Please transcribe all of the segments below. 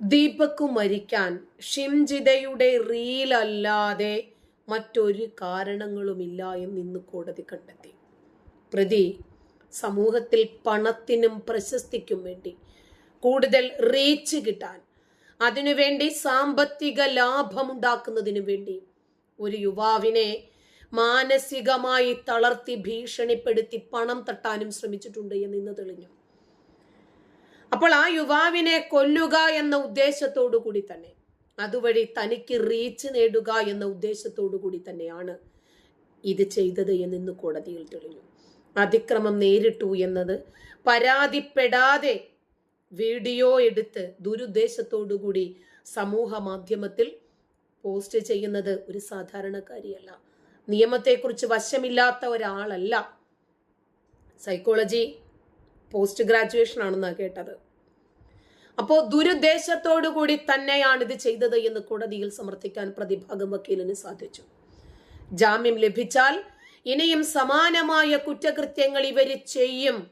ദീപക് മരിക്കാൻ ഷിംജിതയുടെ റീലല്ലാതെ മറ്റൊരു കാരണങ്ങളുമില്ല എന്ന് ഇന്ന് കോടതി കണ്ടെത്തി. പ്രതി സമൂഹത്തിൽ പണത്തിനും പ്രശസ്തിക്കും വേണ്ടി കൂടുതൽ റീച്ച് കിട്ടാൻ അതിനുവേണ്ടി സാമ്പത്തിക ലാഭം ലാഭമുണ്ടാക്കുന്നതിനു വേണ്ടി ഒരു യുവാവിനെ മാനസികമായി തളർത്തി ഭീഷണിപ്പെടുത്തി പണം തട്ടാനും ശ്രമിച്ചിട്ടുണ്ട് എന്ന് ഇന്ന് തെളിഞ്ഞു. അപ്പോൾ ആ യുവാവിനെ കൊല്ലുക എന്ന ഉദ്ദേശത്തോടു കൂടി തന്നെ അതുവഴി തനിക്ക് റീച്ച് നേടുക എന്ന ഉദ്ദേശത്തോടു കൂടി തന്നെയാണ് ഇത് ചെയ്തത് എന്ന് ഇന്ന് കോടതിയിൽ തെളിഞ്ഞു. അതിക്രമം നേരിട്ടു എന്നത് പരാതിപ്പെടാതെ വീഡിയോ എടുത്ത് ദുരുദ്ദേശത്തോടു കൂടി സമൂഹ മാധ്യമത്തിൽ പോസ്റ്റ് ചെയ്യുന്നത് ഒരു സാധാരണക്കാരിയല്ല. നിയമത്തെക്കുറിച്ച് വശമില്ലാത്ത ഒരാളല്ല. സൈക്കോളജി പോസ്റ്റ് ഗ്രാജുവേഷൻ ആണെന്നാണ് കേട്ടത്. അപ്പോൾ ദുരുദ്ദേശത്തോടു കൂടി തന്നെയാണ് ഇത് ചെയ്തത് എന്ന് കോടതിയിൽ സമർത്ഥിക്കാൻ പ്രതിഭാഗം വക്കീലിന് സാധിച്ചു. ജാമ്യം ലഭിച്ചാൽ ഇനിയും സമാനമായ കുറ്റകൃത്യങ്ങൾ ഇവർ ചെയ്യും.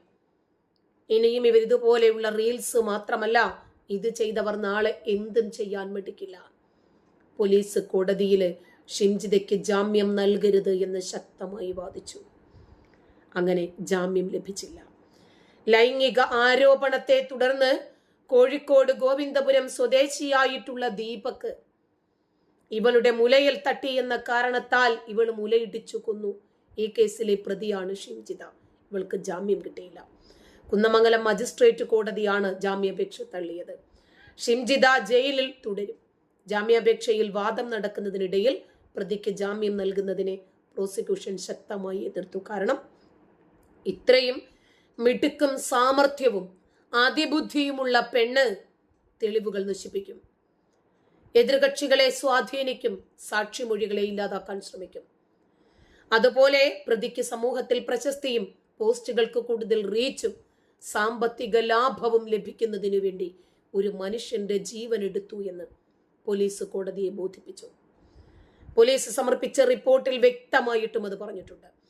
ഇനിയും ഇവർ ഇതുപോലെയുള്ള റീൽസ് മാത്രമല്ല ഇത് ചെയ്തവർ നാളെ എന്തും ചെയ്യാൻ മടിക്കില്ല. പോലീസ് കോടതിയിൽ ഷിംജിതയ്ക്ക് ജാമ്യം നൽകരുത് എന്ന് ശക്തമായി വാദിച്ചു. അങ്ങനെ ജാമ്യം ലഭിച്ചില്ല. ലൈംഗിക ആരോപണത്തെ തുടർന്ന് കോഴിക്കോട് ഗോവിന്ദപുരം സ്വദേശിയായിട്ടുള്ള ദീപക് ഇവളുടെ മുലയിൽ തട്ടി എന്ന കാരണത്താൽ ഇവൾ മുലയിടിച്ചു കൊന്നു. ഈ കേസിലെ പ്രതിയാണ് ഷിംജിത. ഇവൾക്ക് ജാമ്യം കിട്ടിയില്ല. കുന്നമംഗലം മജിസ്ട്രേറ്റ് കോടതിയാണ് ജാമ്യാപേക്ഷ തള്ളിയത്. ഷിംജിത ജയിലിൽ തുടരും. ജാമ്യാപേക്ഷയിൽ വാദം നടക്കുന്നതിനിടയിൽ പ്രതിക്ക് ജാമ്യം നൽകുന്നതിനെ പ്രോസിക്യൂഷൻ ശക്തമായി എതിർത്തു. കാരണം ഇത്രയും മിടുക്കും സാമർഥ്യവും അതിബുദ്ധിയുമുള്ള പെണ്ണ് തെളിവുകൾ നശിപ്പിക്കും. എതിർകക്ഷികളെ സ്വാധീനിക്കും സാക്ഷിമൊഴികളെ ഇല്ലാതാക്കാൻ ശ്രമിക്കും. അതുപോലെ പ്രതിക്ക് സമൂഹത്തിൽ പ്രശസ്തിയും പോസ്റ്റുകൾക്ക് കൂടുതൽ റീച്ചും സാമ്പത്തിക ലാഭവും ലഭിക്കുന്നതിനു വേണ്ടി ഒരു മനുഷ്യന്റെ ജീവൻ എടുത്തു എന്ന് പോലീസ് കോടതിയെ ബോധിപ്പിച്ചു. പോലീസ് സമർപ്പിച്ച റിപ്പോർട്ടിൽ വ്യക്തമായിട്ടും അത് പറഞ്ഞിട്ടുണ്ട്.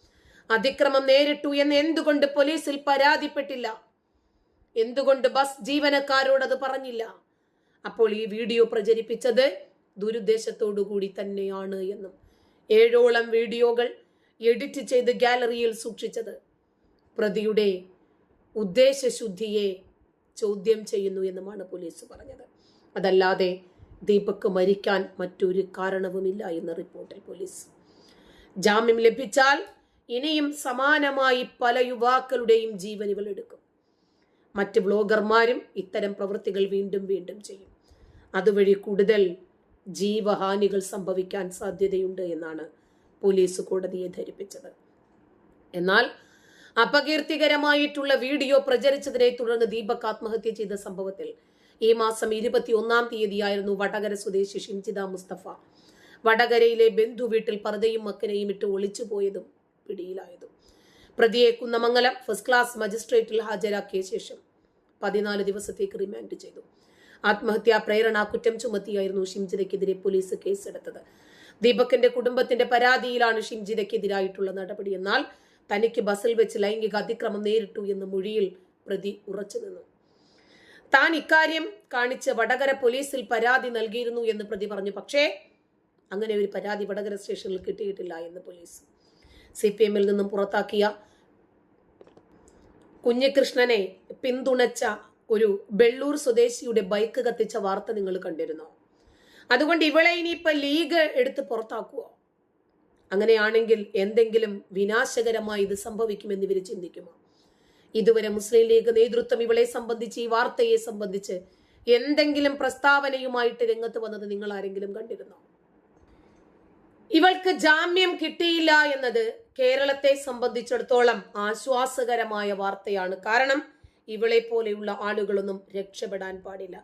അതിക്രമം നേരിട്ടു എന്ന് എന്തുകൊണ്ട് പോലീസിൽ പരാതിപ്പെട്ടില്ല? എന്തുകൊണ്ട് ബസ് ജീവനക്കാരോട് അത് പറഞ്ഞില്ല? അപ്പോൾ ഈ വീഡിയോ പ്രചരിപ്പിച്ചത് ദുരുദ്ദേശത്തോടു കൂടി തന്നെയാണ് എന്നും ഏഴോളം വീഡിയോകൾ എഡിറ്റ് ചെയ്ത് ഗാലറിയിൽ സൂക്ഷിച്ചത്. പ്രതിയുടെ ഉദ്ദേശശുദ്ധിയെ ചോദ്യം ചെയ്യുന്നു എന്നുമാണ് പോലീസ് പറഞ്ഞത്. അതല്ലാതെ ദീപക് മരിക്കാൻ മറ്റൊരു കാരണവുമില്ല എന്ന് റിപ്പോർട്ടിൽ പോലീസ്. ജാമ്യം ലഭിച്ചാൽ ഇനിയും സമാനമായി പല യുവാക്കളുടെയും ജീവനുകൾ എടുക്കും. മറ്റ് ബ്ലോഗർമാരും ഇത്തരം പ്രവൃത്തികൾ വീണ്ടും വീണ്ടും ചെയ്യും. അതുവഴി കൂടുതൽ ജീവഹാനികൾ സംഭവിക്കാൻ സാധ്യതയുണ്ട് എന്നാണ് പോലീസ് കോടതിയെ ധരിപ്പിച്ചത്. എന്നാൽ അപകീർത്തികരമായിട്ടുള്ള വീഡിയോ പ്രചരിച്ചതിനെ തുടർന്ന് ദീപക് ആത്മഹത്യ ചെയ്ത സംഭവത്തിൽ ഈ മാസം ഇരുപത്തി ഒന്നാം തീയതിയായിരുന്നു വടകര സ്വദേശി ഷിംജിത മുസ്തഫ. വടകരയിലെ ബന്ധു വീട്ടിൽ പറതയും മക്കനെയും ഇട്ട് ഒളിച്ചു പോയതും പിടിയിലായതും. പ്രതിയെ കുന്നമംഗലം ഫസ്റ്റ് ക്ലാസ് മജിസ്ട്രേറ്റിൽ ഹാജരാക്കിയ ശേഷം പതിനാല് ദിവസത്തേക്ക് റിമാൻഡ് ചെയ്തു. ആത്മഹത്യാ പ്രേരണ കുറ്റം ചുമത്തിയായിരുന്നു ഷിംജിതയ്ക്കെതിരെ പോലീസ് കേസെടുത്തത്. ദീപകിന്റെ കുടുംബത്തിന്റെ പരാതിയിലാണ് ഷിംജിതയ്ക്കെതിരായിട്ടുള്ള നടപടി. എന്നാൽ തനിക്ക് ബസിൽ വെച്ച് ലൈംഗിക അതിക്രമം നേരിട്ടു എന്ന മൊഴിയിൽ പ്രതി ഉറച്ചു നിന്നു. താൻ ഇക്കാര്യം കാണിച്ച് വടകര പോലീസിൽ പരാതി നൽകിയിരുന്നു എന്ന് പ്രതി പറഞ്ഞു. പക്ഷേ അങ്ങനെ ഒരു പരാതി വടകര സ്റ്റേഷനിൽ കിട്ടിയിട്ടില്ല എന്ന് പോലീസ് സി പി എമ്മിൽ നിന്നും പുറത്താക്കിയ കുഞ്ഞികൃഷ്ണനെ പിന്തുണച്ച ഒരു ബെള്ളൂർ സ്വദേശിയുടെ ബൈക്ക് കത്തിച്ച വാർത്ത നിങ്ങൾ കണ്ടിരുന്നു? അതുകൊണ്ട് ഇവളെ ഇനിയിപ്പോ ലീഗ് എടുത്ത് പുറത്താക്കുവോ? അങ്ങനെയാണെങ്കിൽ എന്തെങ്കിലും വിനാശകരമായി ഇത് സംഭവിക്കുമെന്ന് ഇവർ ചിന്തിക്കുമോ? ഇതുവരെ മുസ്ലിം ലീഗ് നേതൃത്വം ഇവളെ സംബന്ധിച്ച് ഈ വാർത്തയെ സംബന്ധിച്ച് എന്തെങ്കിലും പ്രസ്താവനയുമായിട്ട് രംഗത്ത് വന്നത് നിങ്ങൾ ആരെങ്കിലും കണ്ടിരുന്നോ? ഇവൾക്ക് ജാമ്യം കിട്ടിയില്ല എന്നത് കേരളത്തെ സംബന്ധിച്ചിടത്തോളം ആശ്വാസകരമായ വാർത്തയാണ്. കാരണം ഇവളെ പോലെയുള്ള ആളുകളൊന്നും രക്ഷപ്പെടാൻ പാടില്ല.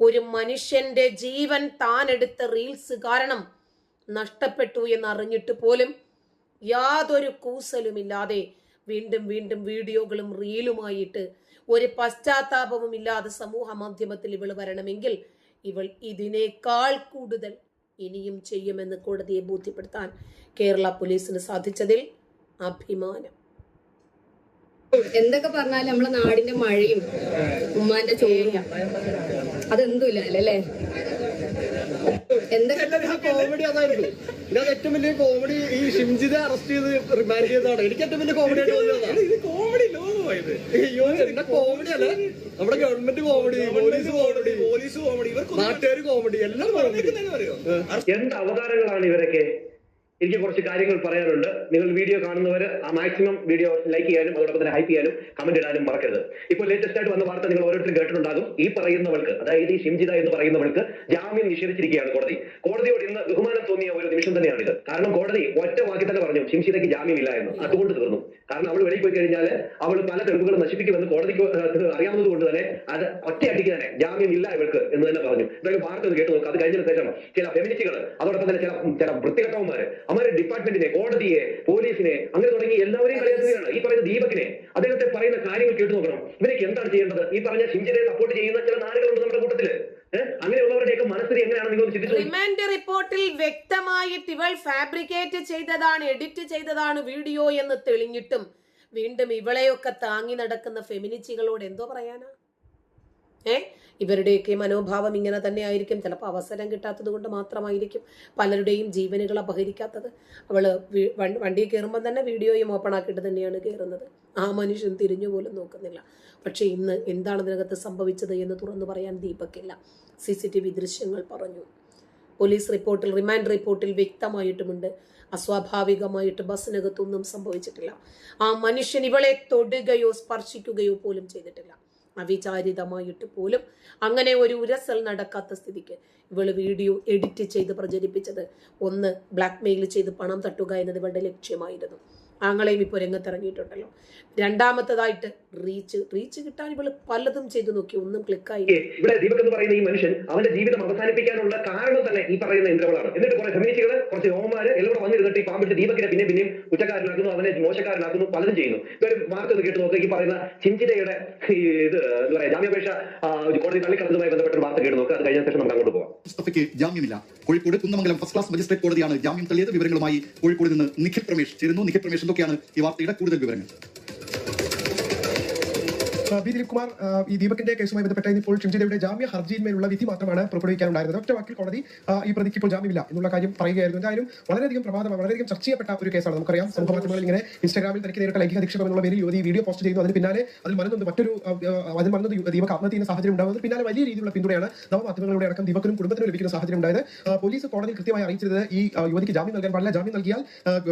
ഒരു മനുഷ്യന്റെ ജീവൻ താൻ എടുത്ത റീൽസ് കാരണം നഷ്ടപ്പെട്ടു എന്നറിഞ്ഞിട്ട് പോലും യാതൊരു കൂസലുമില്ലാതെ വീണ്ടും വീണ്ടും വീഡിയോകളും റീലുമായിട്ട് ഒരു പശ്ചാത്താപവും ഇല്ലാതെ സമൂഹ മാധ്യമത്തിൽ ഇവൾ വരണമെങ്കിൽ ഇവൾ ഇതിനേക്കാൾ കൂടുതൽ ഇനിയും ചെയ്യുമെന്ന് കോടതിയെ ബോധ്യപ്പെടുത്താൻ കേരള പോലീസിന് സാധിച്ചതിൽ അഭിമാനം. എന്തൊക്കെ പറഞ്ഞാലും നമ്മളെ നാടിന്റെ മഴയും ഉമ്മാന്റെ ചോറും അതെന്തും ഇല്ല അല്ലേ എന്തൊക്കെ കോമഡി അതായിരുന്നു. ഇതിനകത്ത് ഏറ്റവും വലിയ കോമഡി ഈ ഷിംജിതെ അറസ്റ്റ് ചെയ്ത് റിമാൻഡ് ചെയ്തതാണ്. എനിക്ക് ഏറ്റവും വലിയ കോമഡി ആയിട്ട് തോന്നിയതാണ് ഇത് കോമഡി അല്ലേ. നമ്മുടെ government comedy police comedy police നാട്ടുകാർ കോമഡി എല്ലാം എന്ത് അവതാരങ്ങളാണ് ഇവരൊക്കെ? എനിക്ക് കുറച്ച് കാര്യങ്ങൾ പറയാനുണ്ട്. നിങ്ങൾ വീഡിയോ കാണുന്നവർ ആ മാക്സിമം വീഡിയോ ലൈക്ക് ചെയ്യാനും അതോടൊപ്പം തന്നെ ഹൈപ്പ് ചെയ്യാനും കമന്റ് ഇടാനും മറക്കരുത്. ഇപ്പോൾ ലേറ്റസ്റ്റ് ആയിട്ട് വന്ന വാർത്ത നിങ്ങൾ ഓരോരുത്തരും കേട്ടിട്ടുണ്ടാകും. ഈ പറയുന്നവൾക്ക് അതായത് ഈ ഷിംജിത എന്ന് പറയുന്നവൾക്ക് ജാമ്യം നിഷേധിച്ചിരിക്കുകയാണ് കോടതി. കോടതിയോട് ഇന്ന് ബഹുമാനം തോന്നിയ ഒരു നിമിഷം തന്നെയാണിത്. കാരണം കോടതി ഒറ്റ വാക്കി തന്നെ പറഞ്ഞു ഷിംജിതയ്ക്ക് ജാമ്യമില്ല എന്ന്. അതുകൊണ്ട് തീർന്നു. കാരണം അവൾ വെളിയിൽ പോയി കഴിഞ്ഞാൽ അവൾ പല തെളിവുകളും നശിപ്പിക്കുമെന്ന് കോടതിക്ക് അറിയാവുന്നത് കൊണ്ട് തന്നെ അത് ഒറ്റയടിക്ക് തന്നെ ജാമ്യമില്ല ഇവൾക്ക് എന്ന് തന്നെ പറഞ്ഞു. എന്തായാലും വാർത്ത ഒന്ന് കേട്ടു നോക്കുക അത് കഴിഞ്ഞ ശേഷം ചില ഫെമിനിസ്റ്റുകൾ അതോടൊപ്പം തന്നെ ചില ചില വൃത്തികെട്ടവന്മാര് അവരെ ഡിപ്പാർട്ട്മെന്റിനെ കോടതിയെ പോലീസിനെ അങ്ങനെ തുടങ്ങി എല്ലാവരെയും കളിയാക്കുകയാണ്. ഈ പറയുന്ന ദീപകിനെ അദ്ദേഹത്തെ പറയുന്ന കാര്യങ്ങൾ കേട്ടു നോക്കണം. ഇവരൊക്കെ എന്താണ് ചെയ്യേണ്ടത്? ഈ പറഞ്ഞ ഷിംജിനെ സപ്പോർട്ട് ചെയ്യുന്ന ചില നാടുകളുണ്ട് നമ്മുടെ കൂട്ടത്തിൽ. ഏഹ് അങ്ങനെയുള്ളവരുടെയൊക്കെ റിപ്പോർട്ടിൽ വ്യക്തമായിട്ട് ഇവൾ ഫാബ്രിക്കേറ്റ് ചെയ്തതാണ് എഡിറ്റ് ചെയ്തതാണ് വീഡിയോ എന്ന് തെളിഞ്ഞിട്ടും വീണ്ടും ഇവളെയൊക്കെ താങ്ങി നടക്കുന്ന ഫെമിനിച്ചികളോട് എന്തോ പറയാനാ? ഏ? ഇവരുടെയൊക്കെ മനോഭാവം ഇങ്ങനെ തന്നെ ആയിരിക്കും. ചിലപ്പോൾ അവസരം കിട്ടാത്തത് കൊണ്ട് മാത്രമായിരിക്കും പലരുടെയും ജീവനുകൾ അപഹരിക്കാത്തത്. അവൾ വണ്ടിയിൽ കയറുമ്പോൾ തന്നെ വീഡിയോയും ഓപ്പൺ ആക്കിയിട്ട് തന്നെയാണ് കയറുന്നത് ആ മനുഷ്യൻ തിരിഞ്ഞു പോലും നോക്കുന്നില്ല. പക്ഷേ ഇന്ന് എന്താണ് ഇതിനകത്ത് സംഭവിച്ചത് എന്ന് തുറന്നു പറയാൻ ദീപക്കില്ല. സി സി ടി വി ദൃശ്യങ്ങൾ പറഞ്ഞു. പോലീസ് റിപ്പോർട്ടിൽ റിമാൻഡ് റിപ്പോർട്ടിൽ വ്യക്തമായിട്ടുമുണ്ട്. അസ്വാഭാവികമായിട്ട് ബസ്സിനകത്തൊന്നും സംഭവിച്ചിട്ടില്ല. ആ മനുഷ്യൻ ഇവളെ തൊടുകയോ സ്പർശിക്കുകയോ പോലും ചെയ്തിട്ടില്ല. അവിചാരിതമായിട്ട് പോലും അങ്ങനെ ഒരു ഉരസൽ നടക്കാത്ത സ്ഥിതിക്ക് ഇവൾ വീഡിയോ എഡിറ്റ് ചെയ്ത് പ്രചരിപ്പിച്ചത്. ഒന്ന് ബ്ലാക്ക് മെയിൽ ചെയ്ത് പണം തട്ടുക എന്നത് ഇവളുടെ ലക്ഷ്യമായിരുന്നു. ആങ്ങളെയും ഇപ്പോൾ രംഗത്തിറങ്ങിയിട്ടുണ്ടല്ലോ. രണ്ടാമത്തതായിട്ട് റീച്ച്. റീച്ച് കിട്ടാൻ ഇവൾ പലതും ചെയ്തു നോക്കി. ഒന്നും ക്ലിക്കായി ഇവിടെ ദീപക് എന്ന് പറയുന്ന ഈ മനുഷ്യൻ അവന്റെ ജീവിതം അവസാനിപ്പിക്കാനുള്ള കാരണം തന്നെ ഈ പറയുന്ന ഇന്ദ്രവളാണ്. എന്നിട്ട് കുറെ ഫെമിനിസ്റ്റുകൾ കുറച്ച് ഹോമാർ എല്ലാം വന്നിരുന്നിട്ട് ഈ പാമ്പിട്ട് ദീപകിനെ പിന്നെ പിന്നെയും കുറ്റക്കാരനാക്കുന്നു അവനെ മോശക്കാരനാക്കുന്നു പലതും ചെയ്യുന്നു. ഇതൊരു വാർത്ത ഒന്ന് കേട്ട് നോക്കുക ഈ പറയുന്ന ചിഞ്ചിതയുടെ ഇത് എന്താ പറയാ ജാമ്യാപേക്ഷ കോടതി തള്ളിക്കളഞ്ഞതുമായി ബന്ധപ്പെട്ട ഒരു വാർത്ത കേട്ട് നോക്കുക അത് കഴിഞ്ഞ ശേഷം നമുക്ക് അങ്ങോട്ട് പോകാം മുസ്തഫയ്ക്ക് ജാമ്യമില്ല. Kozhikode Kunnamangalam first class magistrate കോടതിയാണ് ജാമ്യം തള്ളിയത്. വിവരങ്ങളുമായി കോഴിക്കോട് നിന്ന് നിഖിൽ പ്രമേഷ് ചേരുന്നു. നിഖിൽ പ്രമേഷ് എന്തൊക്കെയാണ് ഈ വാർത്തയുടെ കൂടുതൽ വിവരങ്ങൾ ആ, ബി ദിലീപ് കുമാർ ഈ ദീപകിന്റെ കേസുമായി ബന്ധപ്പെട്ട ഇപ്പോൾ ഷിംജിതയുടെ ജാമ്യ ഹർജിയിന്മേലുള്ള വിധി മാത്രമാണ് പുറപ്പെടുവിക്കാനുണ്ടായിരുന്നത്. ഒറ്റ വാക്കിൽ കോടതി ഈ പ്രതിക്ക് ഇപ്പോൾ ജാമ്യമില്ല എന്നുള്ള കാര്യം പറയുകയായിരുന്നു. എന്തായാലും വളരെയധികം പ്രമാദമാണ് വളരെയധികം ചർച്ച ചെയ്യപ്പെട്ട ഒരു കേസാണ്. നമുക്കറിയാം സമൂഹ ഇങ്ങനെ ഇൻസ്റ്റാഗ്രാമിൽ തനിക്ക് നേരിട്ട ലൈംഗിക അധിക്ഷേപം എന്നുള്ള പേരിൽ യുവതി വീഡിയോ പോസ്റ്റ് ചെയ്യുന്നു അതിന് പിന്നാലെ അതിൽ മറന്നത് മറ്റൊരു അതിൽ മറന്നത് ദീപക് ആത്മഹത്യ സാഹചര്യം ഉണ്ടാകുന്നത് പിന്നാലെ വലിയ രീതിയിലുള്ള പിന്തുണയാണ് നവമാധ്യമങ്ങളുടെ അടക്കം ദീപക്കിനും കുടുംബത്തിനും ലഭിക്കുന്ന സാഹചര്യം ഉണ്ടായത്. പോലീസ് കോടതി കൃത്യമായി അറിയിച്ചത് ഈ യുവതിക്ക് ജാമ്യം നൽകാൻ പാടില്ല. ജാമ്യം നൽകിയാൽ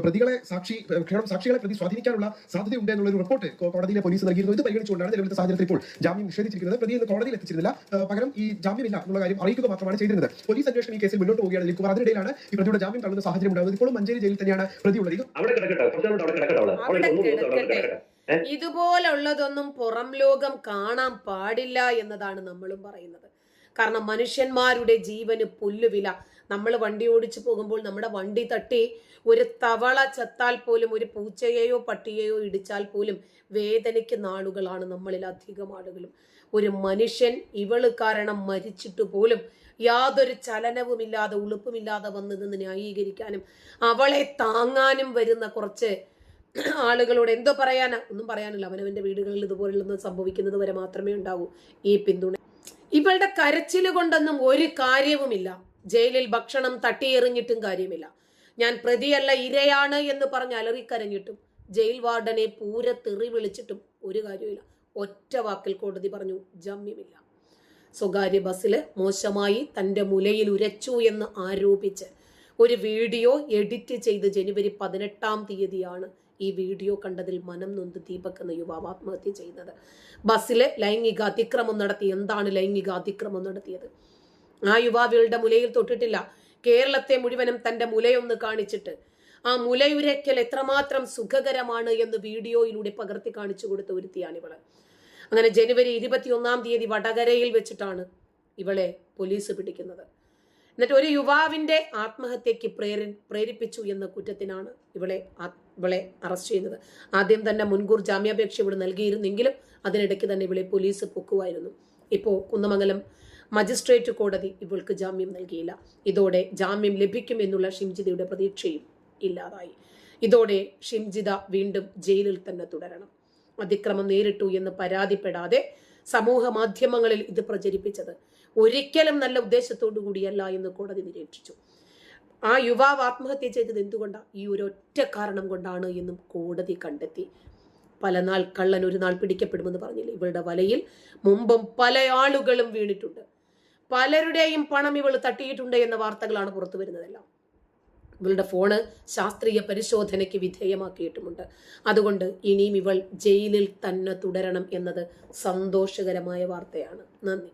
പ്രതികളെ സാക്ഷി ക്ഷണം സാക്ഷികളെ പ്രതി സ്വാധീനിക്കാനുള്ള സാധ്യതയുണ്ട് എന്നുള്ള ഒരു റിപ്പോർട്ട് കോടതിയിലെ പോലീസ് നൽകിയിരുന്നു. ഇത് പരിഗണിച്ചുകൊണ്ടാണ് നിലവിലത്തെ സാഹചര്യത്തിൽ ഇപ്പോൾ ജാമ്യം നിഷേധിച്ചിരിക്കുന്നത്. പ്രതി ഇന്ന് കോടതിയിൽ എത്തിച്ചിരുന്നില്ല. പകരം ഈ ജാമ്യമില്ല എന്നുള്ള കാര്യം അറിയിക്കുക മാത്രമാണ് ചെയ്തിരുന്നത്. പോലീസ് അന്വേഷണം ഈ കേസിൽ മുന്നോട്ട് പോവുകയാണ്. കുമാർ അതിനിടയിലാണ് ഈ പ്രതിയുടെ ജാമ്യം തള്ളുന്ന സാഹചര്യം ഉണ്ടാകുന്നത് ഇപ്പോഴും മഞ്ചേരി ജയിലിൽ തന്നെയാണ് പ്രതി ഉള്ളത്. അവിടെ കിടക്കട്ടെ. ഇതുപോലുള്ളതൊന്നും പുറം ലോകം കാണാൻ പാടില്ല എന്നതാണ് നമ്മളും പറയുന്നത്. കാരണം മനുഷ്യന്മാരുടെ ജീവന് പുല്ലുവില. നമ്മൾ വണ്ടി ഓടിച്ചു പോകുമ്പോൾ നമ്മുടെ വണ്ടി തട്ടി ഒരു തവള ചത്താൽ പോലും ഒരു പൂച്ചയെയോ പട്ടിയെയോ ഇടിച്ചാൽ പോലും വേദനിക്കുന്ന ആളുകളാണ് നമ്മളിൽ അധികം ആളുകളും. ഒരു മനുഷ്യൻ ഇവൾ കാരണം മരിച്ചിട്ട് പോലും യാതൊരു ചലനവുമില്ലാതെ ഉളുപ്പുമില്ലാതെ വന്നു നിന്ന് ന്യായീകരിക്കാനും അവളെ താങ്ങാനും വരുന്ന കുറച്ച് ആളുകളോട് എന്തോ പറയാനാ? ഒന്നും പറയാനില്ല. അവനവന്റെ വീടുകളിൽ ഇതുപോലുള്ളതൊന്നും സംഭവിക്കുന്നത് വരെ മാത്രമേ ഉണ്ടാവൂ. ഈ പിന്തുണ ഇവളുടെ കരച്ചിൽ കൊണ്ടൊന്നും ഒരു കാര്യവുമില്ല. ജയിലിൽ ഭക്ഷണം തട്ടിയെറിഞ്ഞിട്ടും കാര്യമില്ല. ഞാൻ പ്രതിയല്ല ഇരയാണ് എന്ന് പറഞ്ഞ് അലറിക്കരഞ്ഞിട്ടും ജയിൽ വാർഡനെ പൂര തെറി വിളിച്ചിട്ടും ഒരു കാര്യമില്ല ഒറ്റ വാക്കിൽ കോടതി പറഞ്ഞു ജാമ്യമില്ല. സ്വകാര്യ ബസ്സിൽ മോശമായി തന്റെ മുലയിൽ ഉരച്ചു എന്ന് ആരോപിച്ച് ഒരു വീഡിയോ എഡിറ്റ് ചെയ്ത് ജനുവരി പതിനെട്ടാം തീയതിയാണ് ഈ വീഡിയോ കണ്ടതിൽ മനം നൊന്ത് ദീപക് എന്ന യുവാവ് ആത്മഹത്യ ചെയ്യുന്നത്. ബസ്സിലെ ലൈംഗിക അതിക്രമം നടത്തി. എന്താണ് ലൈംഗിക അതിക്രമം നടത്തിയത്? ആ യുവാവികളുടെ മുലയിൽ തൊട്ടിട്ടില്ല. കേരളത്തെ മുഴുവനും തന്റെ മുലയൊന്ന് കാണിച്ചിട്ട്. ആ മുലയുരയ്ക്കൽ എത്രമാത്രം സുഖകരമാണ് എന്ന് വീഡിയോയിലൂടെ പകർത്തി കാണിച്ചു കൊടുത്ത ഒരുത്തിയാണിവൾ അങ്ങനെ ജനുവരി ഇരുപത്തിയൊന്നാം തീയതി വടകരയിൽ വെച്ചിട്ടാണ് ഇവളെ പോലീസ് പിടിക്കുന്നത്. എന്നിട്ട് ഒരു യുവാവിന്റെ ആത്മഹത്യക്ക് പ്രേരി പ്രേരിപ്പിച്ചു എന്ന കുറ്റത്തിനാണ് ഇവളെ ആ- ഇവളെ അറസ്റ്റ് ചെയ്യുന്നത്. ആദ്യം തന്നെ മുൻകൂർ ജാമ്യാപേക്ഷ ഇവിടെ നൽകിയിരുന്നെങ്കിലും അതിനിടയ്ക്ക് തന്നെ ഇവളെ പോലീസ് പൊക്കുമായിരുന്നു ഇപ്പോൾ കുന്നമംഗലം മജിസ്ട്രേറ്റ് കോടതി ഇവൾക്ക് ജാമ്യം നൽകിയില്ല. ഇതോടെ ജാമ്യം ലഭിക്കും എന്നുള്ള ഷിംജിതയുടെ പ്രതീക്ഷയും ഇല്ലാതായി. ഇതോടെ ഷിംജിത വീണ്ടും ജയിലിൽ തന്നെ തുടരണം. അതിക്രമം നേരിട്ടു എന്ന് പരാതിപ്പെടാതെ സമൂഹ മാധ്യമങ്ങളിൽ ഇത് പ്രചരിപ്പിച്ചത്. ഒരിക്കലും നല്ല ഉദ്ദേശത്തോടു കൂടിയല്ല എന്ന് കോടതി നിരീക്ഷിച്ചു. ആ യുവാവ് ആത്മഹത്യ ചെയ്തത് എന്തുകൊണ്ടാണ് ഈ ഒരു ഒറ്റ കാരണം കൊണ്ടാണ് എന്നും കോടതി കണ്ടെത്തി. പല നാൾ കള്ളൻ ഒരു നാൾ പിടിക്കപ്പെടുമെന്ന് പറഞ്ഞില്ലേ? ഇവളുടെ വലയിൽ മുമ്പും പല ആളുകളും വീണിട്ടുണ്ട്. പലരുടെയും പണം ഇവൾ തട്ടിയിട്ടുണ്ട് എന്ന വാർത്തകളാണ് പുറത്തു വരുന്നതെല്ലാം. ഇവളുടെ ഫോണ് ശാസ്ത്രീയ പരിശോധനയ്ക്ക് വിധേയമാക്കിയിട്ടുമുണ്ട്. അതുകൊണ്ട് ഇനിയും ഇവൾ ജയിലിൽ തന്നെ തുടരണം എന്നത് സന്തോഷകരമായ വാർത്തയാണ്. നന്ദി.